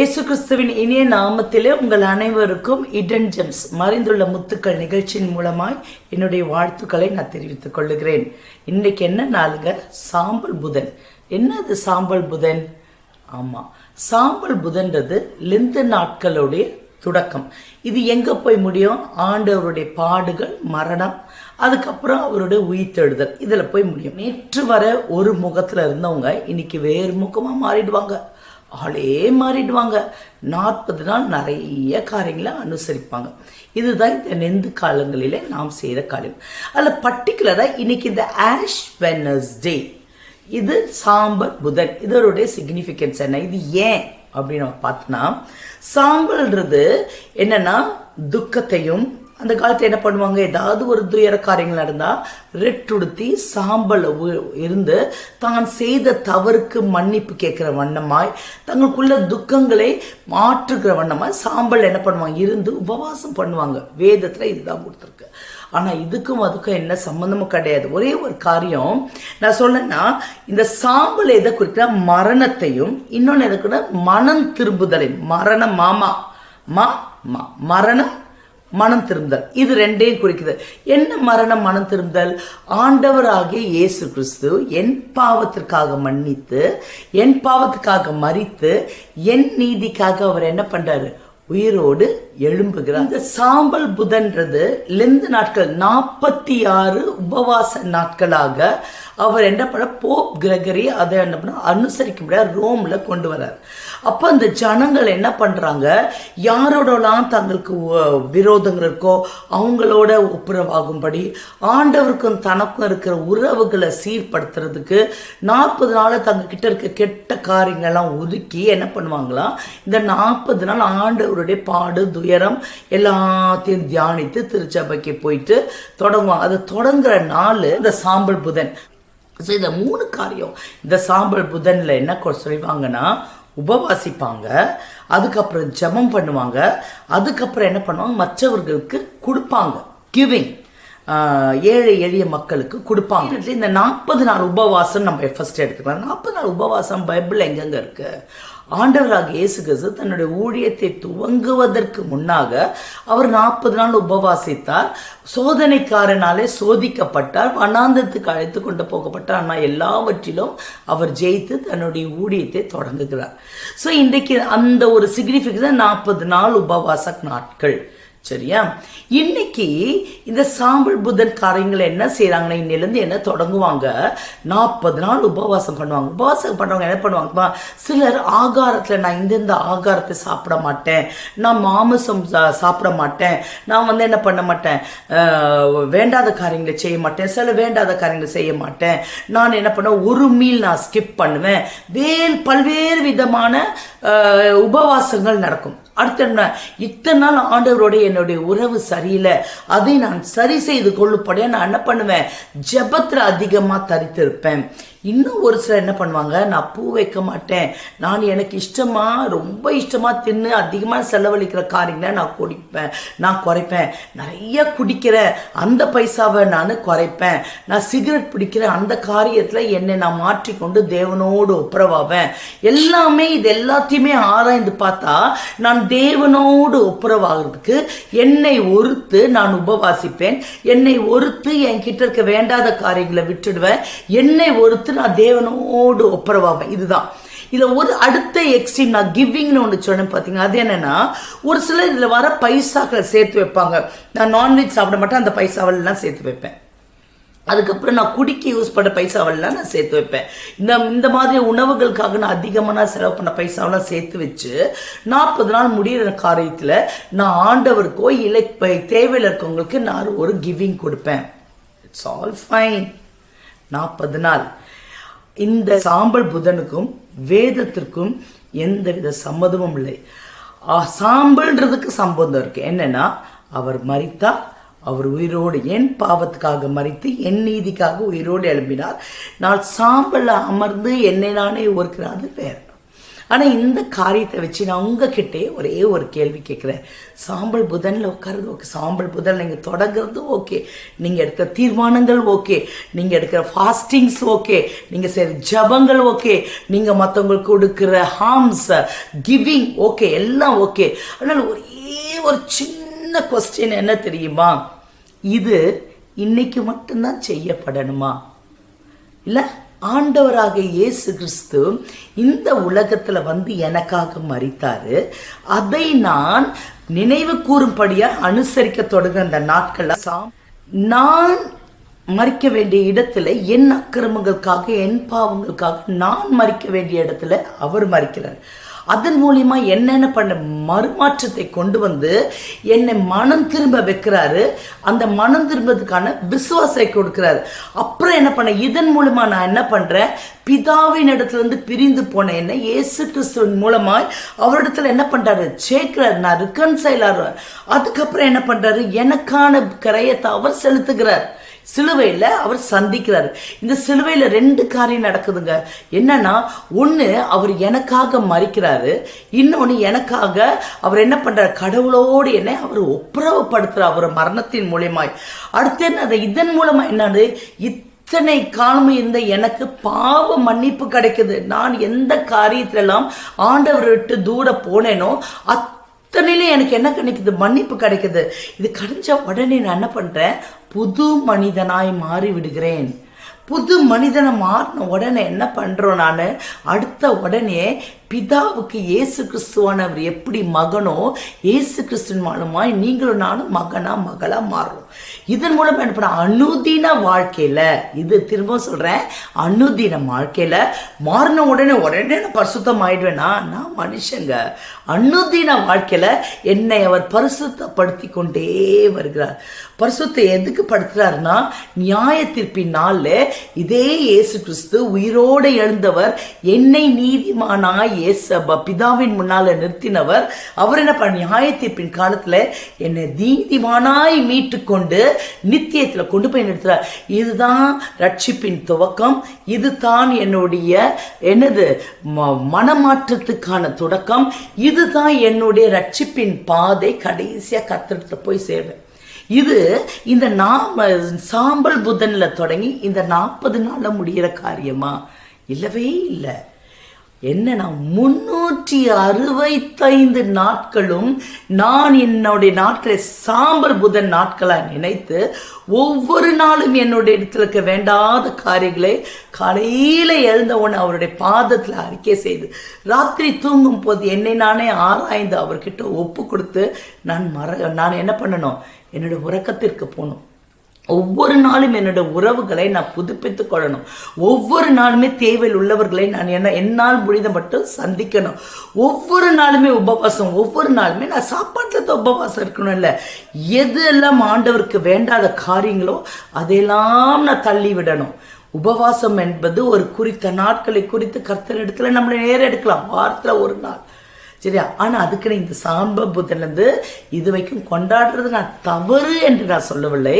இயேசு கிறிஸ்துவின் இனிய நாமத்திலே உங்கள் அனைவருக்கும் இடன் ஜெம்ஸ் மறைந்துள்ள முத்துக்கள் நிகழ்ச்சியின் மூலமாய் என்னுடைய வாழ்த்துக்களை நான் தெரிவித்துக் கொள்ளுகிறேன் இன்னைக்கு என்ன நாளுங்க? சாம்பல் புதன். என்ன அது சாம்பல் புதன்? ஆமா சாம்பல் புதன்றது லெந்து நாட்களுடைய தொடக்கம். இது எங்க போய் முடியும்? ஆண்டவருடைய பாடுகள் மரணம் அதுக்கப்புறம் அவருடைய உயிர்த்தெழுதல். இதுல போய் முடியும். நேற்று வர ஒரு முகத்துல இருந்தவங்க இன்னைக்கு வேறு முகமா மாறிடுவாங்க. ஆளே மாறிடுவாங்க. நாற்பது நாள் நிறைய காரியங்களை அனுசரிப்பாங்க. இதுதான் இந்த நெந்து காலங்களில் நாம் செய்கிற காரியம். அதில் பர்டிகுலராக இன்னைக்கு இந்த ஆஷ் வெனஸ்டே இது சாம்பல் புதன் இதனுடைய சிக்னிஃபிகன்ஸ் என்ன? இது ஏன் அப்படின்னு நம்ம பார்த்தோன்னா சாம்பல்ன்றது என்னன்னா துக்கத்தையும் அந்த காலத்தில் என்ன பண்ணுவாங்க? ஏதாவது ஒரு துயர காரியங்கள் நடந்தால் ரெட்டுடுத்தி சாம்பல் இருந்து தான் செய்த தவறுக்கு மன்னிப்பு கேட்குற வண்ணமாய் தங்களுக்குள்ள துக்கங்களை மாற்றுகிற வண்ணமாய் சாம்பல் என்ன பண்ணுவாங்க? இருந்து உபவாசம் பண்ணுவாங்க. வேதத்தில் இதுதான் கொடுத்துருக்கு. ஆனால் இதுக்கும் அதுக்கும் என்ன சம்மந்தமும் கிடையாது. ஒரே ஒரு காரியம் நான் சொன்னேன்னா இந்த சாம்பல் எதை குறிக்கிற? மரணத்தையும் இன்னொன்று எதுக்குன்னா மனம் திரும்புதலை மரணம் மாமா மா மா மரணம் மனம் திரும்புதல் இது ரெண்டையும் குறிக்குது. என்ன மரணம் மனம் திரும்புதல் ஆண்டவராகிய இயேசு கிறிஸ்து என் பாவத்திற்காக மன்னித்து என் பாவத்துக்காக மறித்து என் நீதிக்காக அவர் என்ன பண்றாரு? உயிரோடு எழும்புகிறார். இந்த சாம்பல் புதன்றது லெந்து நாட்கள் நாற்பத்தி ஆறு உபவாச நாட்களாக அவர் என்ன பண்ண போப் கிரகரி அதை என்ன பண்ண அனுசரிக்க முடியாது ரோம்ல கொண்டு வர்றார். அப்போ அந்த ஜனங்கள் என்ன பண்ணுறாங்க யாரோடலாம் தங்களுக்கு விரோதங்கள் இருக்கோ அவங்களோட ஒப்புரவாகும்படி ஆண்டவருக்கும் தனக்கும் இருக்கிற உறவுகளை சீர்படுத்துறதுக்கு நாற்பது நாள் தங்கக்கிட்ட இருக்க கெட்ட காரியங்கள்லாம் ஒதுக்கி என்ன பண்ணுவாங்களாம் இந்த நாற்பது நாள் ஆண்டவருடைய பாடு துயரம் எல்லாத்தையும் தியானித்து திருச்சபைக்கு போயிட்டு தொடங்குவாங்க. அது தொடங்குற நாள் இந்த சாம்பல் புதன். ஸோ இந்த மூணு காரியம் இந்த சாம்பல் புதனில் என்ன சொல்லுவாங்கன்னா உபவாசிப்பாங்க. அதுக்கப்புறம் ஜெபம் பண்ணுவாங்க. அதுக்கப்புறம் என்ன பண்ணுவாங்க? மற்றவர்களுக்கு கொடுப்பாங்க. கிவிங் ஏழை எளிய மக்களுக்கு கொடுப்பாங்க. இந்த நாற்பது நாள் உபவாசம் நம்ம ஃபர்ஸ்ட் எடுத்துக்கலாம். நாற்பது நாள் உபவாசம் பைபிள் எங்கெங்க இருக்குது ஆண்டவராக இயேசு கிறிஸ்து தன்னுடைய ஊழியத்தை துவங்குவதற்கு முன்னாக அவர் நாற்பது நாள் உபவாசித்தார். சோதனைக்காரனாலே சோதிக்கப்பட்டார். வனாந்தத்துக்கு அழைத்து கொண்டு போகப்பட்டார். ஆனால் எல்லாவற்றிலும் அவர் ஜெயித்து தன்னுடைய ஊழியத்தை தொடங்குகிறார். ஸோ இன்றைக்கு அந்த ஒரு சிக்னிஃபிகன்ஸ் நாற்பது நாள் உபவாச நாட்கள். சரியா? இன்னைக்கு இந்த சாம்பல் புதன் காரியங்களை என்ன செய்கிறாங்கன்னா இன்னிலேருந்து என்ன தொடங்குவாங்க? நாற்பது நாள் உபவாசம் பண்ணுவாங்க. உபவாசம் பண்ணுறவங்க என்ன பண்ணுவாங்கப்பா சிலர் ஆகாரத்தில் நான் இந்தந்த ஆகாரத்தை சாப்பிட மாட்டேன். நான் மாமிசம் சா- சாப்பிட மாட்டேன். நான் வந்து என்ன பண்ண மாட்டேன்? வேண்டாத காரியங்களை செய்ய மாட்டேன். சில வேண்டாத காரியங்களை செய்ய மாட்டேன். நான் என்ன பண்ணுவேன்? ஒரு மீல் நான் ஸ்கிப் பண்ணுவேன். வேல் பல்வேறு விதமான உபவாசங்கள் நடக்கும். அடுத்த இத்தனை நாள் ஆண்டவரோட என்னுடைய உறவு சரியில்லை. அதை நான் சரி செய்து கொள்ளுப்படியா நான் என்ன பண்ணுவேன்? ஜபத்தில் அதிகமாக தரித்திருப்பேன். இன்னும் ஒரு சிலர் என்ன பண்ணுவாங்க? நான் பூ வைக்க மாட்டேன். நான் எனக்கு இஷ்டமாக ரொம்ப இஷ்டமாக தின்னு அதிகமாக செலவழிக்கிற காரியங்களை நான் குடிப்பேன். நான் குறைப்பேன். நிறைய குடிக்கிற அந்த பைசாவை நான் குறைப்பேன். நான் சிகரெட் பிடிக்கிற அந்த காரியத்தில் என்னை நான் மாற்றிக்கொண்டு தேவனோடு ஒப்புரவாவேன். எல்லாமே இது எல்லாத்தையுமே ஆராய்ந்து பார்த்தா நான் தேவனோடு ஒப்புரவாகிறதுக்கு என்னை ஒருத்து நான் உபவாசிப்பேன். என்னை ஒருத்து என் கிட்ட இருக்க வேண்டாத காரியங்களை விட்டுடுவேன். என்னை ஒருத்து நான் தேவனோடு ஒப்புரவாவேன். இதுதான். இதில் ஒரு அடுத்த எக்ஸ்ட்ரீம் நான் கிவிங்னு ஒன்று சொன்னேன் பார்த்தீங்கன்னா அது என்னென்னா ஒரு சிலர் இதில் வர பைசாக்களை சேர்த்து வைப்பாங்க. நான் நான்வெஜ் சாப்பிட மாட்டேன் அந்த பைசாவெல்லாம் சேர்த்து வைப்பேன். அதுக்கப்புறம் நான் குடிக்க யூஸ் பண்ண பைசாவெல்லாம் நான் சேர்த்து வைப்பேன். இந்த இந்த மாதிரி உணவுகளுக்காக நான் அதிகமாக நான் செலவு பண்ண பைசாவெல்லாம் சேர்த்து வச்சு நாற்பது நாள் முடியிற காரியத்தில் நான் ஆண்டவருக்கோ இல்லை தேவையில் இருக்கவங்களுக்கு நான் ஒரு கிவிங் கொடுப்பேன். இட்ஸ் ஆல் ஃபைன் நாற்பது நாள். இந்த சாம்பல் புதனுக்கும் வேதத்திற்கும் எந்தவித சம்மதமும் இல்லை. ஆ, சாம்பல்ன்றதுக்கு சம்பந்தம் இருக்குது என்னென்னா அவர் மறித்தால் அவர் உயிரோடு என் பாவத்துக்காக மறித்து என் நீதிக்காக உயிரோடு எழும்பினார்? நான் சாம்பலில் அமர்ந்து என்னை நானே ஒருக்கிறாது வேற ஆனால் இந்த காரியத்தை வச்சு நான் உங்ககிட்டே ஒரே ஒரு கேள்வி கேட்குறேன். சாம்பல் புதனில் உட்காருது ஓகே. சாம்பல் புதன் நீங்கள் தொடங்குறது ஓகே. நீங்கள் எடுக்கிற தீர்மானங்கள் ஓகே. நீங்கள் எடுக்கிற ஃபாஸ்டிங்ஸ் ஓகே. நீங்கள் செய்கிற ஜபங்கள் ஓகே. நீங்கள் மற்றவங்களுக்கு கொடுக்குற ஹார்ம்ஸ் கிவிங் ஓகே. எல்லாம் ஓகே. அதனால் ஒரே ஒரு சின்ன கொஸ்டின் என்ன தெரியுமா? இது இன்னைக்கு மட்டும்தான் செய்யப்படணுமா? இல்லை ஆண்டவராக இயேசு கிறிஸ்து இந்த உலகத்தில் வந்து எனக்காக மறித்தாரு அதை நான் நினைவு கூறும்படியா அனுசரிக்க தொடங்க அந்த நாட்கள் நான் மறிக்க வேண்டிய இடத்துல என் அக்கிரமங்களுக்காக என் பாவங்களுக்காக நான் மறிக்க வேண்டிய இடத்துல அவர் மறிக்கிறார் அதன் மூலியமா என்னென்ன பண்ண மறுமாற்றத்தை கொண்டு வந்து என்னை மனம் திரும்ப வைக்கிறாரு. அந்த மனம் திரும்பதுக்கான விசுவாசத்தை கொடுக்கிறாரு. அப்புறம் என்ன பண்ண இதன் மூலமா நான் என்ன பண்றேன்? பிதாவின் இடத்துல இருந்து பிரிந்து போன என்ன இயேசு கிறிஸ்துவின் மூலமாய் அவரிடத்துல என்ன பண்றாரு? சேர்க்கிறாரு. நான் ரிகன்சைல் ஆடுறேன் அதுக்கப்புறம் என்ன பண்றாரு? எனக்கான கரையத்தை அவர் செலுத்துகிறார். சிலுவையில் அவர் சந்திக்கிறார். இந்த சிலுவையில் ரெண்டு காரியம் நடக்குதுங்க. என்னன்னா ஒன்று அவர் எனக்காக மறிக்கிறாரு. இன்னொன்று எனக்காக அவர் என்ன பண்றாரு கடவுளோடு என்ன அவர் ஒப்புரவுப்படுத்துகிறார் அவர் மரணத்தின் மூலியமாய். அடுத்து என்ன இதன் மூலமாக என்னது? இத்தனை காலம் இருந்த எனக்கு பாவ மன்னிப்பு கிடைக்குது. நான் எந்த காரியத்திலெல்லாம் ஆண்டவர் விட்டு தூர போனேனோ அத் அத்தனையிலும் எனக்கு என்ன கிடைக்குது? மன்னிப்பு கிடைக்குது. இது கிடைச்ச உடனே நான் என்ன பண்றேன்? புது மனிதனாய் மாறி விடுகிறேன் புது மனிதனை மாறின உடனே என்ன பண்றோம் நான்? அடுத்த உடனே பிதாவுக்கு இயேசு கிறிஸ்துவானவர் எப்படி மகனோ இயேசு கிறிஸ்துவின் மூலமாய் நீங்களும் நானும் மகனா மகளா மாறுறோம். இதன் மூலம் என்ன பண்ண அனுதின வாழ்க்கையில இது திரும்ப சொல்றேன் அனுதின வாழ்க்கையில மாறின உடனே உடனே நான் பரிசுத்தம் ஆயிடுவேனா நான் மனுஷங்க. அனுதின வாழ்க்கையில என்னை அவர் பரிசுத்தப்படுத்தி கொண்டே வருகிறார். பரிசுத்தை எதுக்கு படுத்துறாருன்னா நியாய தீர்ப்பின் நாள்ல இதே இயேசு கிறிஸ்து உயிரோடு எழுந்தவர் என்னை நீதிமானாய் இயேசு பிதாவின் முன்னால நிறுத்தினவர். அவர் என்ன பண்ண நியாய தீர்ப்பின் காலத்துல என்னை நீதிமானாய் மீட்டு கொண்டு நித்தியத்துல கொண்டு போய் நிறுத்துறார். இதுதான் ரட்சிப்பின் துவக்கம். இதுதான் என்னுடைய என்னது ம- மனமாற்றத்துக்கான தொடக்கம். இதுதான் என்னுடைய ரட்சிப்பின் பாதை. கடைசியா கத்திரத்துல போய் சேர்வேன். இது இந்த நாம சாம்பல் புதன்ல தொடங்கி இந்த நாற்பது நாள்ல முடியிற காரியமா? இல்லவே இல்லை. என்னன்னா முன்னூற்றி அறுபத்தைந்து நாட்களும் நான் என்னுடைய நாட்களை சாம்பல் புதன் நாட்களாக நினைத்து ஒவ்வொரு நாளும் என்னுடைய இடத்துல இருக்க வேண்டாத காரியங்களை காலையில் எழுந்த அவருடைய பாதத்தில் அறிக்கை செய்து ராத்திரி தூங்கும் போது என்னை நானே ஆராய்ந்து அவர்கிட்ட ஒப்பு கொடுத்து நான் மற நான் என்ன பண்ணணும்? என்னோட உறக்கத்திற்கு போகணும். ஒவ்வொரு நாளும் என்னோட உறவுகளை நான் புதுப்பித்துக் கொள்ளணும். ஒவ்வொரு நாளுமே தேவையில் உள்ளவர்களை நான் என்ன என்னால் முடிந்த மட்டும் சந்திக்கணும். ஒவ்வொரு நாளுமே உபவாசம் ஒவ்வொரு நாளுமே நான் சாப்பாட்டில் தான் உபவாசம் இருக்கணும் இல்லை. எதெல்லாம் ஆண்டவருக்கு வேண்டாத காரியங்களோ அதையெல்லாம் நான் தள்ளி விடணும். உபவாசம் என்பது ஒரு குறித்த நாட்களை குறித்து கர்த்தர் இடத்துல நம்மளை நேரம் எடுக்கலாம். வாரத்தில் ஒரு நாள். சரியா? ஆனா அதுக்குன்னு இந்த சாம்ப புதன்லேருந்து இது வரைக்கும் கொண்டாடுறது நான் தவறு என்று நான் சொல்லவில்லை.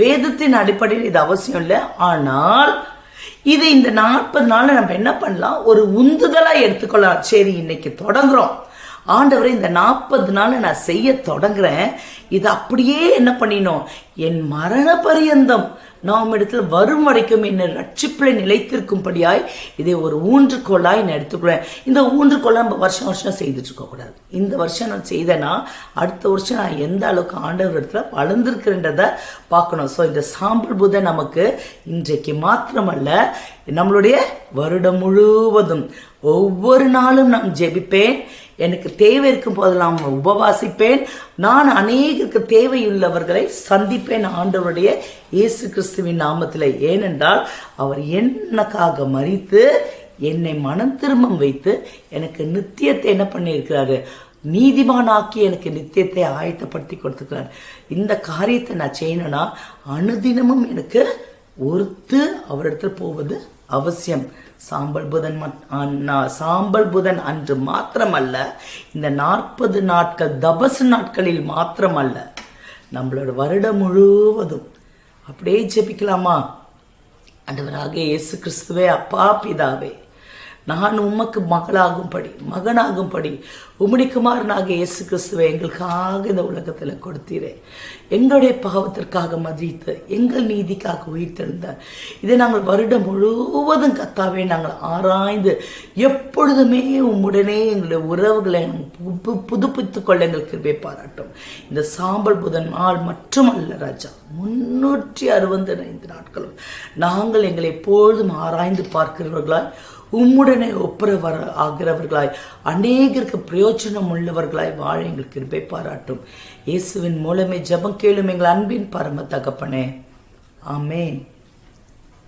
வேதத்தின் அடிப்படையில் இது அவசியம் இல்லை. ஆனால் இது இந்த நாற்பது நாளில் நம்ம என்ன பண்ணலாம்? ஒரு உந்துதலா எடுத்துக்கொள்ளலாம். சரி இன்னைக்கு தொடங்குறோம். ஆண்டவரை இந்த நாற்பது நாள் நான் செய்ய தொடங்குறேன். இது அப்படியே என்ன பண்ணினோம்? என் மரண பரியந்தம். நாம் இடத்துல வரும் வரைக்கும் என்னை ரட்சிப்பில் நிலைத்திருக்கும்படியாய் இதை ஒரு ஊன்றுகோலாய் நான் எடுத்துக்கிறேன் இந்த ஊன்றுகோலை நம்ம வருஷம் வருஷம் செய்துட்டு இருக்கக்கூடாது. இந்த வருஷம் நான் செய்தேன்னா அடுத்த வருஷம் நான் எந்த அளவுக்கு ஆண்டவர் இடத்துல வளர்ந்துருக்கிறேன்றதை பார்க்கணும். ஸோ இந்த சாம்பல் புதை நமக்கு இன்றைக்கு மாத்திரமல்ல நம்மளுடைய வருடம் முழுவதும் ஒவ்வொரு நாளும் நான் ஜெபிப்பேன். எனக்கு தேவை இருக்கும் போதெல்லாம் உபவாசிப்பேன். நான் அநேகருக்கு தேவையுள்ளவர்களை சந்திப்பேன் ஆண்டவருடைய இயேசு கிறிஸ்துவின் நாமத்தில். ஏனென்றால் அவர் என்னக்காக மறித்து என்னை மனம் திரும்பம் வைத்து எனக்கு நித்தியத்தை என்ன பண்ணியிருக்கிறாரு? நீதிமானாக்கி எனக்கு நித்தியத்தை ஆயத்தப்படுத்தி கொடுத்துக்கிறார் இந்த காரியத்தை நான் செய்யணும்னா அனுதினமும் எனக்கு ஒருத்து அவரிடத்துல போவது அவசியம். சாம்பல் புதன் அண்ணா- சாம்பல் புதன் அன்று மாத்திரமல்ல இந்த நாற்பது நாட்கள் தபசு நாட்களில் மாத்திரமல்ல நம்மளோட வருடம் முழுவதும் அப்படியே ஜெபிக்கலாமா? ஆண்டவராக இயேசு கிறிஸ்துவே அப்பா பிதாவே. நான் உமக்கு மகளாகும்படி மகனாகும்படி உமிடிக்குமாரனாக இயேசு கிறிஸ்துவை எங்களுக்காக இந்த உலகத்தில் கொடுத்தீரே. எங்களுடைய பாவத்திற்காக மதித்து எங்கள் நீதிக்காக உயிர்த்தெழுந்தார் இதை நாங்கள் வருடம் முழுவதும் கத்தாவே நாங்கள் ஆராய்ந்து எப்பொழுதுமே உம்முடனே எங்களுடைய உறவுகளை நாங்கள் புதுப்பித்துக் கொள்ள எங்கள் பாராட்டும். இந்த சாம்பல் புதன் நாள் மட்டுமல்ல ராஜா. முன்னூற்றி அறுபத்தி ஐந்து நாட்களும் நாங்கள் எங்களை எப்பொழுதும் ஆராய்ந்து பார்க்கிறவர்களாய் உம்முடனே ஒப்புரவர ஆகிறவர்களாய் அநேகருக்கு பிரயோஜனம் உள்ளவர்களாய் வாழ எங்கள் கிருபை பாராட்டும். இயேசுவின் மூலமே ஜெபம் கேளும் எங்கள் அன்பின் பரம தகப்பனே. ஆமே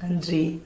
நன்றி.